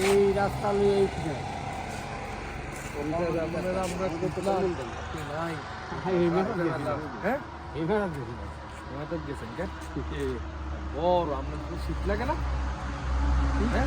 এই রাস্তা লই এইখানে শীত লাগে না নাই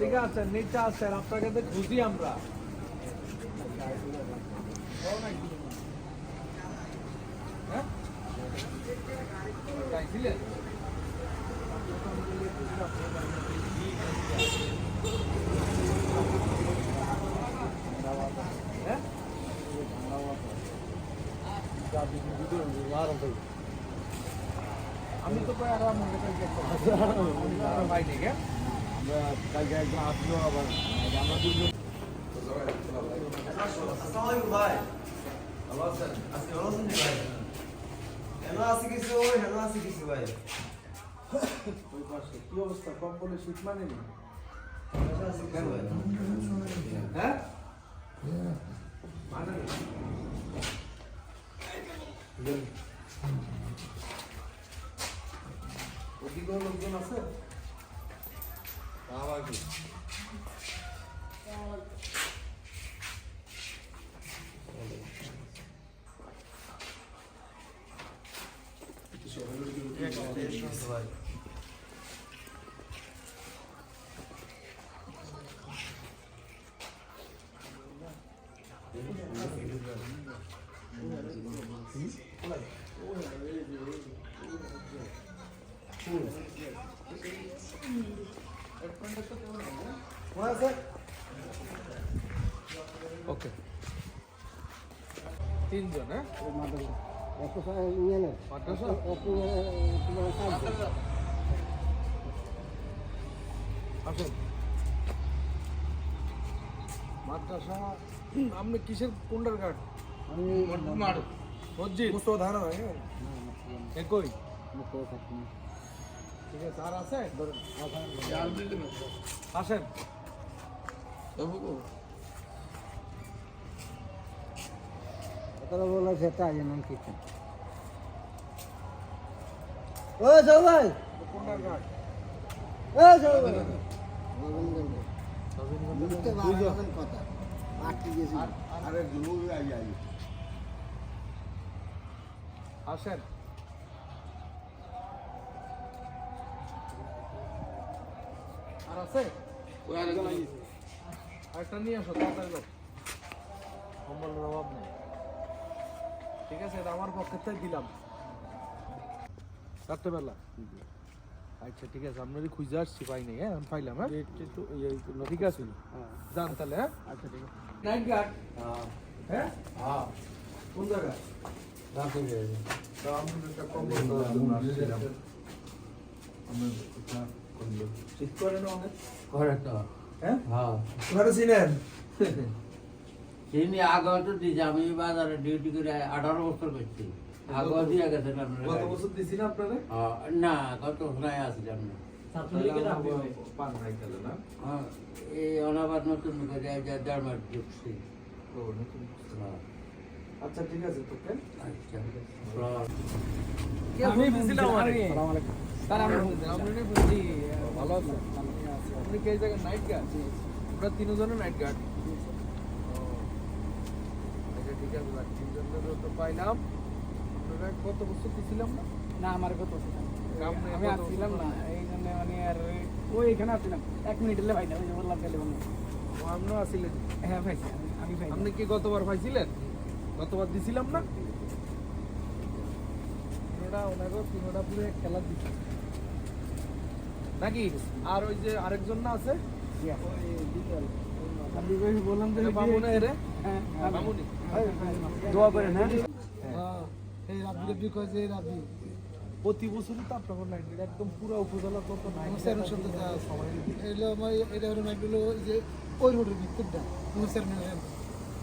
ঠিক আছে নিচে আছেন আপনাকে তো খুঁজি আমরা হ্যাঁ চাইছিলেন হ্যাঁ আমি তো প্রায় আরাম মনে করি যে আরাম পাইনি কে আসসালামু ভাই ভালো আছেন আজকে ভালো আছেন ভাই হেন আছে কিছু কি অবস্থা আছে আবার কি ভাই মনে আছে ওকে। তিনজন হ্যাঁ? মাদ্রাসা আপনি কিসের কোনটার গার্ড? আমি মসজিদ মুসো ধান একই। ঠিক আছে আর আছে? আসেন। তারা বলে সেটা কিছু ও সবাই সবাই কথা। আরে আসেন। আর আছে? আরেকটা নিয়ে আসো তাড়াতাড়ি লোক কম্বলের অভাব নেই। ঠিক আছে এটা আমার পক্ষে থেকে দিলাম। রাত্রেবেলা। আচ্ছা ঠিক আছে আপনারই খুঁজে আসছি পাই নাই হ্যাঁ? আমি পাইলাম হ্যাঁ? ঠিক আছে। যান তাহলে হ্যাঁ? আচ্ছা ঠিক আছে। নাইট গার্ড হ্যাঁ। হ্যাঁ? কোন জায়গা একটা কম্বল আসছিলাম ঠিক করে না তো। হ্যাঁ? হ্যাঁ। ছিলেন চিনি আগে তো দিয়েছি আমি বাজারে ডিউটি করে আঠারো বছর করছি। আগে দিয়ে গেছেন আপনারা বছর না আপনারে? পান নাই তাহলে না? হ্যাঁ, এই অনাবাদ নতুন করে দেড় মাস ঢুকছি। ও নতুন আচ্ছা ঠিক আছে তোকে। আমি বুঝছিলাম স্যার আমি আমি বুঝছি ভালো আছেন আপনি কে জায়গায় নাইট গার্ড আমরা তিনজনের নাইট গার্ড আচ্ছা ঠিক আছে তিনজনের তো পাইলাম। আপনারা কত বছর দিছিলাম না? না আমার কত আমি কত আসছিলাম না। এই জন্য মানে আর ওই এখানে আসছিলাম এক মিনিট এলে ভাই না বললাম গেলে আপনিও হ্যাঁ ভাই আমি ভাই আপনি কি গতবার পাইছিলেন? গতবার দিছিলাম না। তিনোটা ওনাকে তিনোটা পুরো খেলা দিচ্ছি নাকি? আর ওই যে আরেকজন না আছে? বললাম যে এটা এরে হ্যাঁ বামুনি। দোয়া করেন হ্যাঁ। এই রাব্বিকে বিকজ এই রাব্বি। প্রতি বছরই তো আপনার নাইট একদম পুরো উপজেলা তত নাইট সাথে সবাই। আমার এটা হলো যে ওই রোডের ভিতরটা মুসার